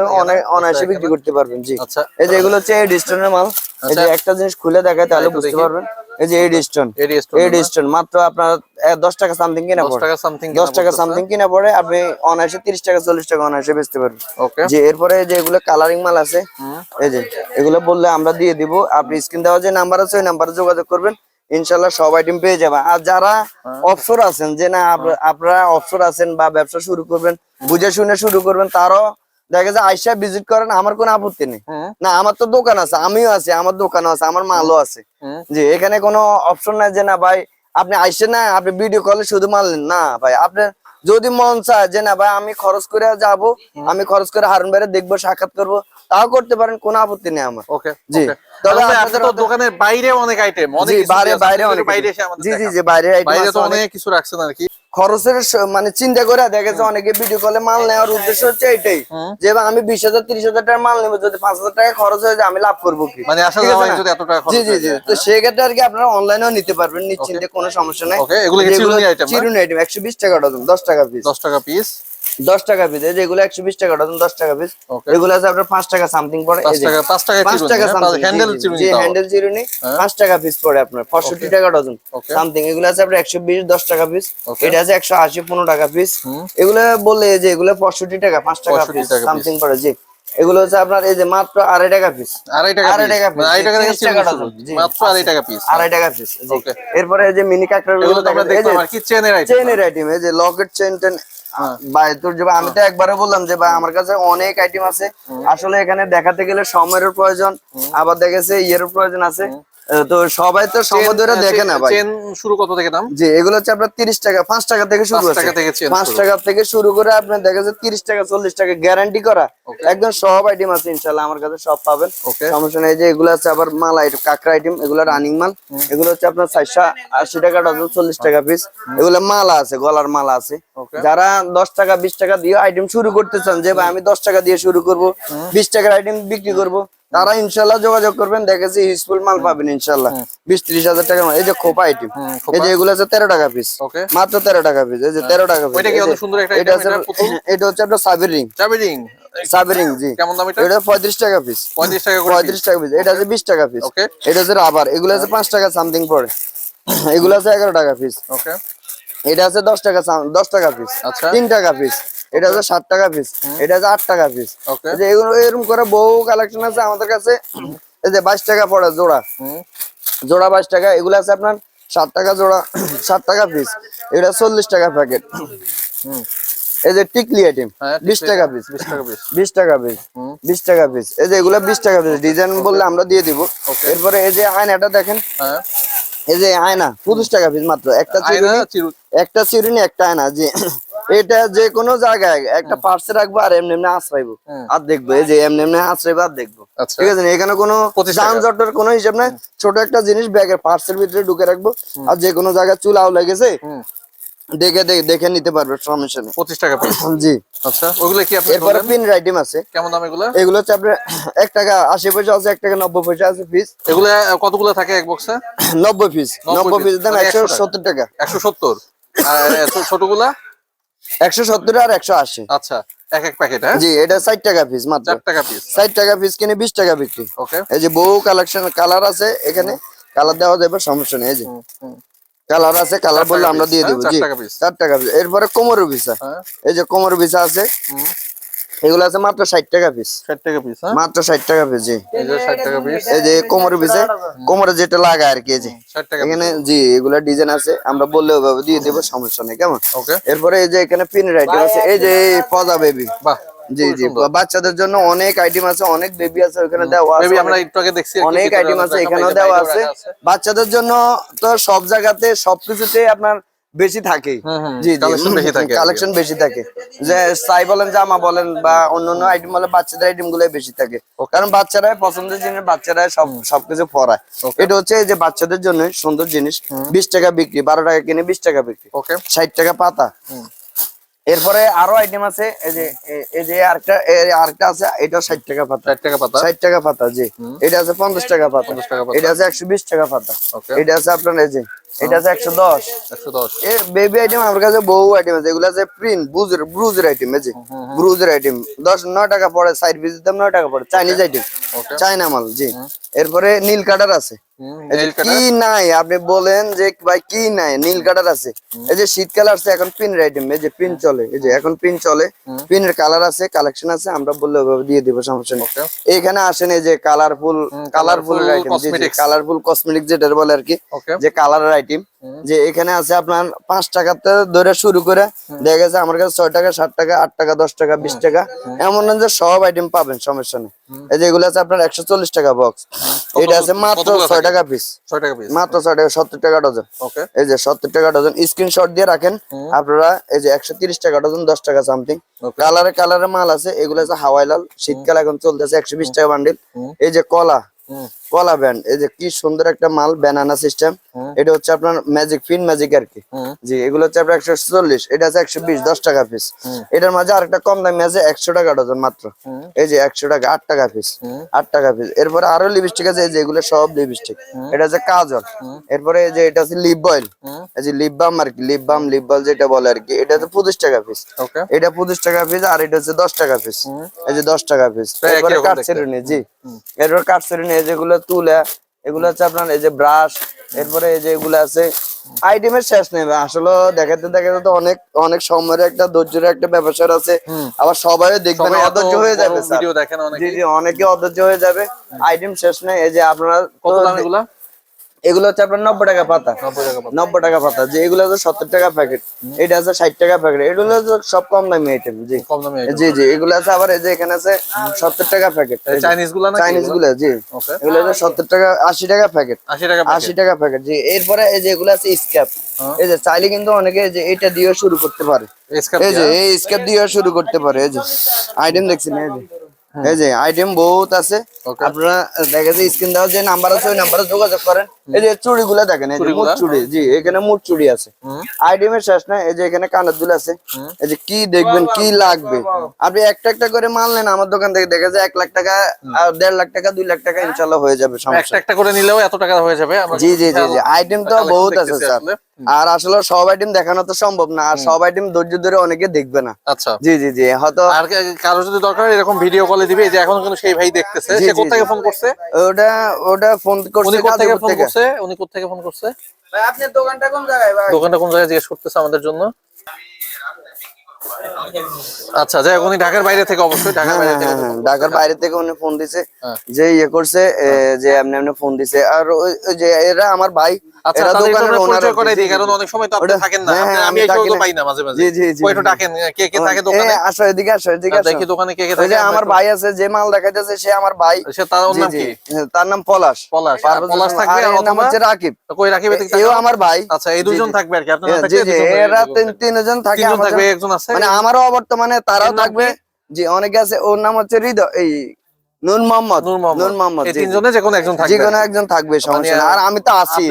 অনায়াসে বিক্রি করতে পারবেন জি। আচ্ছা। এই যে এগুলো হচ্ছে এই মাল। এই যে একটা জিনিস খুলে দেখায় তাহলে বুঝতে পারবেন। এই যে এডি স্টোর মাত্র আপনার এ, দশ টাকা সামথিং কিনা পড়ে। টাকা সামথিং দশ টাকা সামথিং কিনা পড়ে আপনি অনায়াসে তিরিশ টাকা চল্লিশ টাকা অনায়াসে বেচতে পারবেন। ওকে যে এরপরে যে এগুলো কালারিং মাল আছে এই যে এগুলো বললে আমরা দিয়ে দিব। আপনি স্ক্রিন দেওয়া যে নাম্বার আছে ওই নাম্বারে যোগাযোগ করবেন। ইনশাল্লাহ সব আইটেম পেয়ে যাবেন। আর যারা অফসর আছেন যে না আপনারা অফসর আছেন বা ব্যবসা শুরু করবেন বুঝে শুনে শুরু করবেন তারও দেখা যায় আইসা ভিজিট করেন আমার কোন আপত্তি নেই। না আমার তো দোকান আছে আমিও আছি আমার দোকানও আছে আমার মালও আছে। যে এখানে কোনো অপশন নাই যে না ভাই আপনি আইসেন না আপনি ভিডিও কলে শুধু মারলেন। না ভাই আপনার যদি মন চায় যে না ভাই আমি খরচ করে যাব আমি খরচ করে হারুন ভাইরে দেখব সাক্ষাৎ করব তাও করতে পারেন কোনো আপত্তি নেই আমার। ওকে জি। ওকে তবে তবে আপনাদের আপনাদের তো হাতে- দোকানের বাইরে অনেক আইটেম অনেক বাইরে বাইরে অনেক বাইরে কিছু। এসে আমাদের জি জি জি বাইরে বাইরে তো অনেক। অনেক কিছু রাখছেন আর কি। খরচের মানে চিন্তা করে অনেকে ভিডিও কলে মাল নেওয়ার উদ্দেশ্য হচ্ছে এটাই। যে আমি বিশ হাজার তিরিশ হাজার টাকার মাল নেব যদি পাঁচ হাজার টাকা খরচ হয়ে যায় আমি লাভ করব কি? মানে জি জি জি। তো সেক্ষেত্রে আর কি আপনারা অনলাইনেও নিতে পারবেন নিশ্চিন্তে কোনো সমস্যা নাই? চিরুনি আইটেম একশো বিশ টাকা ডজন দশ টাকা পিস দশ টাকা পিস দশ টাকা পিস এই যেগুলো একশো বিশ টাকা ডজন দশ টাকা পিস এগুলো আছে আপনার পাঁচ টাকা সামথিং পড়ে। পাঁচ টাকা হ্যাঁ? হ্যান্ডেল চিরুনি হ্যান্ডেল চিরুনি হ্যাঁ। পাঁচ টাকা পিস পড়ে আপনার পঁয়ষট্টি টাকা ডজন সামথিং এগুলো আছে আপনার একশো বিশ দশ টাকা পিস. এটা আছে একশো আশি পনেরো টাকা পিস এগুলো বললে যে এগুলো পঁয়ষট্টি টাকা পাঁচ টাকা পিস সামথিং পড়ে জি। এগুলো হচ্ছে আপনার এই যে মাত্র আড়াই টাকা পিস আড়াই টাকা আড়াই টাকা আড়াই জি, মাত্র আড়াই টাকা পিস আড়াই টাকা পিস এরপরে এই যে মিনি কাঁকড়া এগুলো তো আমরা দেখলাম আর কি চেনের আইটেম চেনের আইটেম এই যে লকেট চেন টেন। ভাই তোর যে আমি তো একবারে বললাম যে ভাই আমার কাছে অনেক আইটেম আছে। আসলে এখানে দেখাতে গেলে সময়ের প্রয়োজন আবার দেখেছে ইয়ের প্রয়োজন আছে। তো সবাই তো সময় ধরে দেখে না ভাই। শুরু কত থেকে দাম? জি এগুলো হচ্ছে আপনার তিরিশ টাকা পাঁচ টাকা থেকে শুরু পাঁচ টাকা থেকে শুরু। টাকা থেকে শুরু করে আপনার দেখা যাচ্ছে তিরিশ টাকা চল্লিশ টাকা গ্যারান্টি করা। একদম সব আইটেম আছে ইনশাল্লাহ আমার কাছে সব পাবেন। সমস্যা নেই যে এগুলো আছে আবার মাল আইটেম কাঁকড়া আইটেম এগুলো রানিং মাল। এগুলো হচ্ছে আপনার চারশো আশি টাকা ডজন চল্লিশ টাকা পিস এগুলো মালা আছে গলার মালা আছে। যারা দশ টাকা বিশ টাকা দিয়ে আইটেম শুরু করতে চান যে ভাই আমি দশ টাকা দিয়ে শুরু করব বিশ টাকার আইটেম বিক্রি করব তারা ইনশাল্লাহ যোগাযোগ করবেন দেখেছি ইউজফুল মাল পাবেন ইনশাল্লাহ বিশ ত্রিশ হাজার টাকা এই যে খোপা আইটেম এই যে এগুলো আছে তেরো টাকা পিস মাত্র তেরো টাকা পিস এই যে তেরো টাকা পিস একটা এটা হচ্ছে এটা আপনার সাবির রিং সাবির রিং জি। কেমন দাম এটা? টাকা পিস পঁয়ত্রিশ টাকা পিস এটা আছে টাকা পিস. এটা হচ্ছে রাবার এগুলো আছে পাঁচ টাকা সামথিং পড়ে। এগুলো আছে এগারো টাকা পিস ওকে। এটা আছে দশ টাকা সাম- দশ টাকা পিস আচ্ছা। তিন টাকা পিস এটা হচ্ছে ষাট টাকা পিস এটা আছে আট টাকা পিস যে এগুলো এরকম করে বহু কালেকশন আছে আমাদের কাছে। এই যে বাইশ টাকা পড়ে জোড়া। জোড়া বাইশ টাকা। এগুলো আছে আপনার ষাট টাকা জোড়া ষাট টাকা পিস এটা চল্লিশ টাকা প্যাকেট হুম। এই যে টিকলি আইটেম হ্যাঁ, বিশ টাকা পিস 20 টাকা piece। বিশ টাকা পিস বিশ টাকা পিস এই যে এগুলো বিশ টাকা পিস ডিজাইন বললে আমরা দিয়ে দিব। এরপরে এই যে আয়নাটা দেখেন। হ্যাঁ। এই যে আয়না পঁচিশ টাকা পিস মাত্র। একটা চিরুনি একটা চিরুনি একটা আয়না। যে এটা যে কোনো জায়গায় একটা পার্সে রাখব আর এমনি এমনি আশ্রাইবো আর দেখব এই যে এমনি এমনি আশ্রাইবো আর দেখব। আচ্ছা। ঠিক আছে এখানে কোনো যানজটের কোনো হিসাব নাই। ছোট একটা জিনিস ব্যাগের পার্সের ভিতরে ঢুকে রাখব। আর যে কোনো জায়গায় চুলাও লেগেছে দেখে দেখে- নিতে পারবে সমস্যা নেই। পঁচিশ টাকা জি। আচ্ছা ওগুলো কি এরপরে পিন আইটেম আছে। কেমন দাম এগুলো? এগুলো হচ্ছে আপনার এক টাকা আশি পয়সা আছে এক টাকা নব্বই পয়সা আছে পিস এগুলো কতগুলো থাকে এক বক্সে নব্বই পিস নব্বই পিস দাম মানে একশো সত্তর টাকা। একশো সত্তর। আর ছোটগুলা? একশো সত্তর আর একশো আশি। আচ্ছা এক এক প্যাকেট হ্যাঁ? জি এটা ষাট টাকা পিস মাত্র। টাকা পিস ষাট টাকা পিস কিনে বিশ টাকা বিক্রি। ওকে এই যে বহু কালেকশন কালার আছে এখানে। কালার দেওয়া যাবে সমস্যা নেই এই যে। কালার আছে কালার বললে আমরা দিয়ে হ্যাঁ, দেবো জি। টাকা পিস চার টাকা পিস এরপরে কোমর ভিসা হ্যাঁ। এই যে কোমর ভিসা আছে। এগুলো আছে মাত্র ষাট টাকা পিস ষাট টাকা পিস হ্যাঁ? মাত্র ষাট টাকা পিস জি। এই যে ষাট টাকা পিস এই যে কোমরে পিছে কোমরে যেটা লাগায় আর কি যে। এখানে জি এগুলা ডিজাইন আছে আমরা বললে ওইভাবে দিয়ে দেবো সমস্যা নেই কেমন? ওকে। এরপরে এই যে এখানে পিনের আইটেম আছে এই যে পজা বেবি বাহ জি জি বাচ্চাদের জন্য অনেক আইটেম আছে অনেক বেবি আছে ওখানে দেওয়া আছে আমরা একটু আগে দেখছি অনেক আইটেম আছে এখানেও দেওয়া আছে। আছে। বাচ্চাদের জন্য তো সব জায়গাতে সবকিছুতে আপনার বেশি থাকে। জি বেশি থাকে কালেকশন বেশি থাকে। যে সাই বলেন জামা বলেন বা অন্যান্য আইটেম বলে বাচ্চাদের আইটেমগুলো বেশি থাকে। কারণ বাচ্চারা পছন্দের জিনিস বাচ্চারা সব সবকিছু পরায়। এটা হচ্ছে যে বাচ্চাদের জন্য সুন্দর জিনিস। বিশ টাকা বিক্রি বারো টাকা কিনে বিশ টাকা বিক্রি। ওকে ষাট টাকা পাতা। এরপরে আরও আইটেম আছে এই যে এই যে আরেকটা আছে এটা ষাট টাকা পাতা। ষাট টাকা পাতা? ষাট টাকা পাতা জি। এটা আছে পঞ্চাশ টাকা পাতা। 50 টাকা পাতা। এটা আছে একশো বিশ টাকা পাতা. এটা আছে আপনার এই যে এটা আছে একশো দশ। একশো দশ। বেবি আইটেম আমার কাছে বহু আইটেম আছে এগুলো আছে প্রিন্ট ব্রুজের ব্রুজের আইটেম এই ব্রুজের আইটেম দশ নয় টাকা পড়ে সাইড পিস দাম নয় টাকা পড়ে চাইনিজ আইটেম চাইনা মাল জি। এরপরে নীল কাটার আছে। কি নাই? আপনি বলেন যে ভাই কি নাই? নীল কাটার আছে। এই যে শীতকাল আসছে এখন পিন আইটেম এই যে পিন চলে এই যে এখন পিন চলে। পিনের কালার আছে কালেকশন আছে আমরা বললে ওইভাবে দিয়ে দিব সমস্যা নেই. এখানে আসেন এই যে colourful colourful item colourful cosmetic যেটা বলে আর কি. যে কালারের আইটেম যে এখানে আছে আপনার পাঁচ টাকাতে ধরে শুরু করে দেখা গেছে আমার কাছে ছয় টাকা সাত টাকা আট টাকা দশ টাকা বিশ টাকা এমন না যে সব আইটেম পাবেন সমস্যা নেই। এই যে এগুলো আছে আপনার একশো চল্লিশ টাকা বক্স এটা আছে মাত্র ছয় টাকা পিস ছয় টাকা পিস মাত্র ছয় টাকা সত্তর টাকা ডজন এই যে সত্তর টাকা ডজন স্ক্রিনশট দিয়ে রাখেন। আপনারা এই যে একশো তিরিশ টাকা ডজন দশ টাকা সামথিং. কালারে কালারে মাল আছে। এগুলো আছে হাওয়াই লাল। শীতকাল এখন চলতেছে একশো বিশ টাকা বান্ডিল এই যে কলা। কলা ব্যান্ড এই যে কি সুন্দর একটা মাল ব্যানানা সিস্টেম এটা হচ্ছে আপনার ম্যাজিক ফিন ম্যাজিক আর কি। জি এগুলো হচ্ছে আপনার একশো চল্লিশ এটা আছে একশো বিশ দশ টাকা পিস এটার মাঝে আরেকটা কম দামি আছে একশো টাকা ডজন মাত্র। এই যে একশো টাকা আট টাকা পিস আট টাকা পিস এরপরে আরও লিপস্টিক আছে এই যে এগুলো সব লিপস্টিক এটা হচ্ছে কাজল। এরপরে এই যে এটা আছে লিপ অয়েল এই যে লিপ বাম আর কি লিপ বাম লিপ বল যেটা বলে আর কি এটা হচ্ছে পঁচিশ টাকা পিস এটা পঁচিশ টাকা পিস আর এটা হচ্ছে দশ টাকা পিস এই যে দশ টাকা পিস এরপরে কাঠ। সেরুনি জি। এরপর কাঠ সেরুনি এই যেগুলো তুলা এগুলো হচ্ছে আপনার এই যে ব্রাশ এরপরে এই যে এগুলো আছে আইটেমের শেষ নেই আসলে দেখাতে দেখাতে তো অনেক অনেক সময়ের একটা ধৈর্যের একটা ব্যবসার আছে। আবার সবাই দেখবেন অধৈর্য হয়ে যাবে ভিডিও দেখেন অনেকে। অধৈর্য হয়ে যাবে। আইটেম শেষ নেই এই যে আপনারা কত দাম এগুলা? এগুলো হচ্ছে আপনার নব্বই টাকা পাতা। নব্বই টাকা পাতা। যে এগুলো হচ্ছে সত্তর টাকা প্যাকেট এটা আছে ষাট টাকা প্যাকেট। এগুলো হচ্ছে সব কম দামি আইটেম জি। কম দামে জি জি। এগুলো আছে আবার এই যে এখানে আছে সত্তর টাকা প্যাকেট। চাইনিজগুলা না চাইনিজগুলো জি এগুলো হচ্ছে সত্তর টাকা আশি টাকা প্যাকেট। আশি টাকা আশি টাকা প্যাকেট জি। এরপরে এই যে এগুলো আছে স্ক্যাপ এই যে চাইলে কিন্তু অনেকে যে এটা দিয়ে শুরু করতে পারে। এই যে এই স্ক্যাপ দিয়েও শুরু করতে পারে এই যে। আইটেম দেখছেন এই যে। এই যে আইটেম বহুত আছে. আপনারা দেখা যায় স্ক্রিন দেওয়ার যে নাম্বার আছে ওই নাম্বারে যোগাযোগ করেন। এই যে চুড়ি গুলা দেখেন এই যে মুঠ চুড়ি জি এখানে চুড়ি আছে। আইটেমের শেষ না এই যে এখানে কানের দুল আছে। এই যে কি দেখবেন কি লাগবে? আপনি একটা একটা করে মাল নেন আমার দোকান থেকে দেখা যায় এক লাখ টাকা আর দেড় লাখ টাকা দুই লাখ টাকা ইনশাল্লাহ হয়ে যাবে একটা সমস্যা একটা করে নিলেও এত টাকা হয়ে যাবে জি জি জি জি। আইটেম তো বহুত আছে স্যার। আসলে। আর আসলে সব আইটেম দেখানো তো সম্ভব না আর সব আইটেম ধৈর্য ধরে অনেকে দেখবে না। আচ্ছা। জি জি জি হয়তো আর কারও যদি দরকার এরকম ভিডিও কলে দিবে এই যে এখন কিন্তু সেই ভাই দেখতেছে সে কোথেকে জি। ফোন করছে? ওটা ওটা ফোন করছে ফোন থেকে করছে উনি কোথা থেকে ফোন করছে? ভাই আপনার দোকানটা কোন জায়গায় ভাই? দোকানটা কোন জায়গায় জিজ্ঞেস করতেছে আমাদের জন্য? আচ্ছা যাই হোক, উনি ঢাকার বাইরে থেকে অবশ্যই ঢাকার বাইরে হ্যাঁ, থেকে হ্যাঁ, হ্যাঁ, ঢাকার বাইরে থেকে উনি ফোন দিছে হ্যাঁ। যে ইয়ে করছে যে এমনি এমনি ফোন দিছে। আর ওই ওই যে এরা আমার ভাই আচ্ছা তাদের দোকানের জন্য ওনার পরিচয় করে দিই কারণ অনেক সময় তো আপনি থাকেন না। হ্যাঁ, হ্যাঁ, আমি আমি এসেও থাকি তো না। পাই না মাঝে মাঝে। জি, জি, জি, ওই একটু জি। ডাকেন? কে কে থাকে দোকানে? আসো এদিকে আসো এদিকে আসো। দেখি দোকানে কে কে থাকে আমার ভাই আছে যে মাল দেখাইতেছে সে আমার ভাই। সে তার নাম কি? হ্যাঁ, তার নাম পলাশ। পলাশ। আর পলাশ থাকবে আর নাম হচ্ছে রাকিব। কই এও আমার ভাই। আচ্ছা এই দুজন থাকবে আর কি? আপনার জি জি এরা তিন তিনজন থাকে থাকবে একজন আছে? মানে আমারও বর্তমানে তারাও থাকবে। জি অনেকে আছে ওর নাম হচ্ছে হৃদয় এই নূর মোহাম্মদ নূর মোহাম্মদ। এই। তিনজনে যে কোনো একজন যে থাকবে। কোনো একজন থাকবে সমস্যা না আর আমি তো আছি।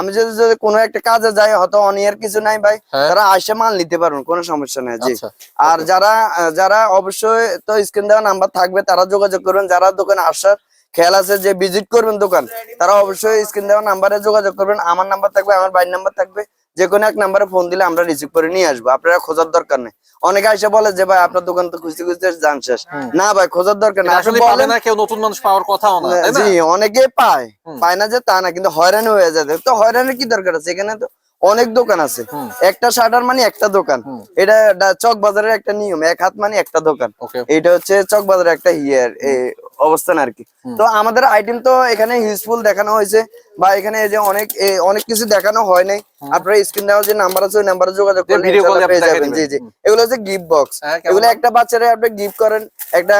আমি যদি যদি কোনো একটা কাজে যাই হয়তো অনিয়ার কিছু নাই ভাই হ্যাঁ। তারা আসে মাল নিতে পারবেন কোনো সমস্যা নেই জি। আচ্ছা। আর যারা যারা অবশ্যই তো স্ক্রিন দেওয়া নাম্বার থাকবে তারা যোগাযোগ করবেন যারা দোকানে আসার খেয়াল আছে যে ভিজিট করবেন দোকান তারা অবশ্যই স্ক্রিন দেওয়া নাম্বারে যোগাযোগ করবেন। আমার নাম্বার থাকবে আমার ভাইয়ের নাম্বার থাকবে। যে কোনো এক নাম্বারে ফোন দিলে আমরা রিসিভ করে নিয়ে আসব। আপনারা খোঁজার দরকার নেই। অনেকে এসে বলে যে ভাই আপনার দোকান তো খুঁজতে খুঁজতে যান শেষ। না ভাই খোঁজার দরকার না আসলে বলে না কেউ নতুন মানুষ পাওয়ার কথাও না জি অনেকে পায়। পায় না যে তা না কিন্তু হয়রানি হয়ে যায়। তো হয়রানির কি দরকার আছে? এখানে তো অনেক দোকান আছে। একটা শাটার মানে একটা দোকান। এটা চক বাজারের একটা নিয়ম এক হাত মানে একটা দোকান। এটা হচ্ছে চক বাজারের একটা ইয়ার এ, অবস্থান আর কি। তো আমাদের আইটেম তো এখানে হিউজফুল দেখানো হয়েছে বা এখানে এই যে অনেক অনেক কিছু দেখানো হয় নাই। আপনার স্ক্রিন দেওয়া যে নাম্বার আছে ওই নাম্বারে যোগাযোগ করলে পেয়ে যাবেন। জি জি। এগুলো হচ্ছে গিফট বক্স হ্যাঁ, এগুলো একটা বাচ্চারা আপনি গিফট করেন একটা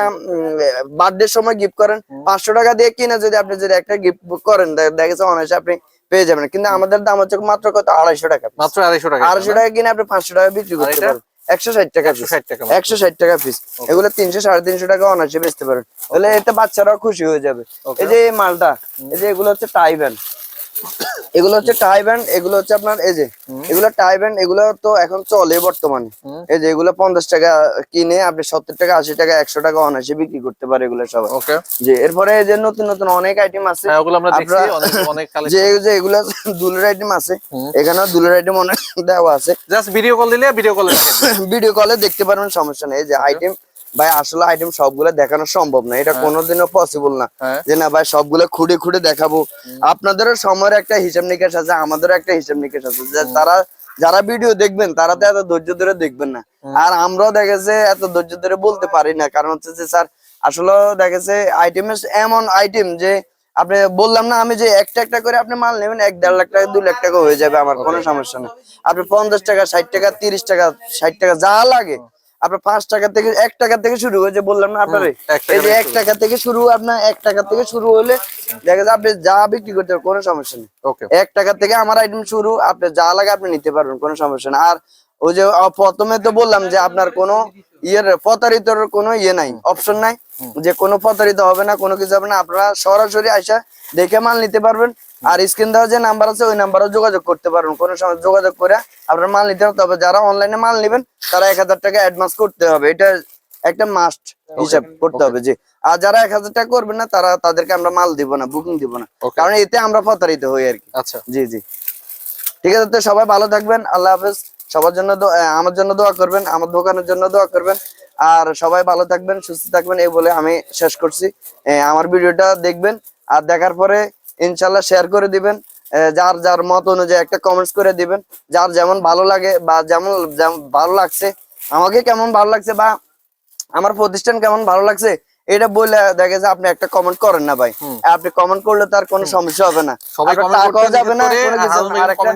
বার্থডে সময় গিফট করেন পাঁচশো টাকা দিয়ে কিনে যদি আপনি যদি একটা গিফট করেন দে- দেখা যাচ্ছে অনায়াসে আপনি পেয়ে যাবেন। কিন্তু আমাদের দাম হচ্ছে মাত্র কত? আড়াইশো টাকা। মাত্র আড়াইশো টাকা। আড়াইশো টাকা কিনে আপনি পাঁচশো টাকা বিক্রি করতে? পারেন একশো ষাট টাকা 160 টাকা একশো ষাট টাকা পিস এগুলো তিনশো সাড়ে তিনশো টাকা অনার্সে বেচতে পারেন তাহলে এতে বাচ্চারাও খুশি হয়ে যাবে। এই যে মালটা এই যে এগুলো হচ্ছে টাই ব্যান্ড এগুলো হচ্ছে টাই ব্যান্ড এগুলো হচ্ছে আপনার এই যে এগুলো টাই ব্যান্ড এগুলো তো এখন চলে বর্তমানে। এই যে এগুলো পঞ্চাশ টাকা কিনে আপনি সত্তর টাকা আশি টাকা একশো টাকা অনার্সে বিক্রি করতে পারে এগুলো সবাই। ওকে যে এরপরে এই যে নতুন নতুন অনেক আইটেম আছে। হ্যাঁ যে যে এগুলো দুলের আইটেম আছে এখানেও দুলের আইটেম অনেক দেওয়া আছে। জাস্ট ভিডিও কল দিলে ভিডিও কলে ভিডিও কলে দেখতে পারবেন সমস্যা নেই। এই যে আইটেম ভাই আসলে আইটেম সবগুলো দেখানো সম্ভব না। এটা কোনোদিনও পসিবল না। হ্যাঁ। যে না ভাই সবগুলো খুঁড়ে খুঁড়ে দেখাবো। আপনাদেরও সময়ের একটা হিসাব নিকাশ আছে আমাদেরও একটা হিসাব নিকাশ আছে। যে তারা যারা ভিডিও দেখবেন তারা তো এত ধৈর্য ধরে দেখবেন না। আর আমরাও দেখেছে এত ধৈর্য ধরে বলতে পারি না। কারণ হচ্ছে যে স্যার আসলে দেখেছে আইটেম এমন আইটেম যে আপনি বললাম না আমি যে একটা একটা করে আপনি মাল নেবেন এক দেড় লাখ টাকা দুই লাখ টাকা হয়ে যাবে আমার কোনো সমস্যা নেই। আপনি পঞ্চাশ টাকা ষাট টাকা তিরিশ টাকা ষাট টাকা যা লাগে আপনার পাঁচ টাকা থেকে এক টাকা থেকে শুরু হয়েছে বললাম না আপনার? এক টাকা এই যে থেকে এক টাকা থেকে শুরু আপনার এক টাকা থেকে শুরু হলে দেখা যায় আপনি যা বিক্রি করতে পারবেন কোনো সমস্যা নেই। এক টাকা থেকে আমার আইটেম শুরু আপনি যা লাগে আপনি নিতে পারবেন কোনো সমস্যা নেই। আর ওই যে প্রথমে তো বললাম যে আপনার কোনো ইয়ের প্রতারিতর কোনো ইয়ে নাই অপশন নাই। যে কোনো প্রতারিত হবে না কোনো কিছু হবে না। আপনারা সরাসরি আইসা দেখে মাল নিতে পারবেন। আর স্ক্রিন দেওয়া যে নাম্বার আছে ওই নাম্বারে যোগাযোগ করতে পারবেন। কোনো সময় যোগাযোগ করে আপনার মাল নিতে হবে তবে যারা অনলাইনে মাল নেবেন তারা এক হাজার টাকা অ্যাডভান্স করতে হবে। এটা একটা মাস্ট হিসাব করতে হবে জি। আর যারা এক হাজার টাকা করবেন না তারা তাদেরকে আমরা মাল দিব না বুকিং দিব না। কারণ এতে আমরা প্রতারিত হই আর কি। আচ্ছা। জি জি। ঠিক আছে তো সবাই ভালো থাকবেন আল্লাহ হাফেজ। সবার জন্য আমার জন্য দোয়া করবেন আমার দোকানের জন্য দোয়া করবেন। আর সবাই ভালো থাকবেন সুস্থ থাকবেন এই বলে আমি শেষ করছি। আমার ভিডিওটা দেখবেন আর দেখার পরে ইনশাল্লাহ শেয়ার করে দিবেন। যার যার মত অনুযায়ী একটা কমেন্টস করে দিবেন। যার যেমন ভালো লাগে বা যেমন ভালো লাগছে আমাকে কেমন ভালো লাগছে বা আমার প্রতিষ্ঠান কেমন ভালো লাগছে এটা বলে দেখে যে আপনি একটা কমেন্ট করেন না ভাই। আপনি কমেন্ট করলে তার কোনো সমস্যা হবে না। যাবে একটা-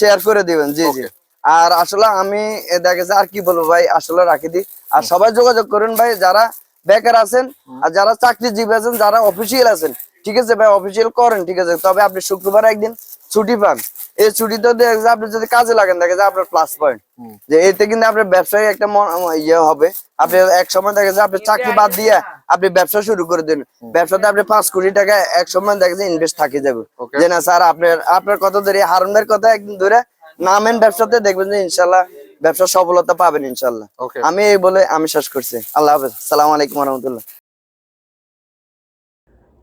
শেয়ার করে দিবেন জি জি। আর আসলে আমি দেখে যে আর কি বলব ভাই আসলে রাখি দিই আর সবাই যোগাযোগ করুন ভাই যারা বেকার আছেন আর যারা চাকরিজীবী আছেন যারা অফিসিয়াল আছেন ঠিক আছে ভাই অফিসিয়াল করেন ঠিক আছে। তবে আপনি শুক্রবার একদিন ছুটি পান। এই ছুটিতে দেখে আপনি যদি কাজে লাগেন দেখে যে আপনার প্লাস পয়েন্ট যে এতে কিন্তু আপনার ব্যবসায় একটা মন- ইয়ে হবে। আপনি এক সময় দেখে যে আপনি চাকরি বাদ দিয়ে আপনি ব্যবসা শুরু করে দিন। ব্যবসাতে আপনি পাঁচ কোটি টাকা এক সময় দেখে যে ইনভেস্ট থাকে যাবে। যে না স্যার আপনার আপনার কথা ধরে হারুনের কথা একদিন ধরে নামেন ব্যবসাতে দেখবেন যে ইনশাল্লাহ ব্যবসা সফলতা পাবেন ইনশাল্লাহ। আমি এই বলে আমি শেষ করছি। আল্লাহ হাফেজ। সালাম আলাইকুম রহমতুল্লাহ।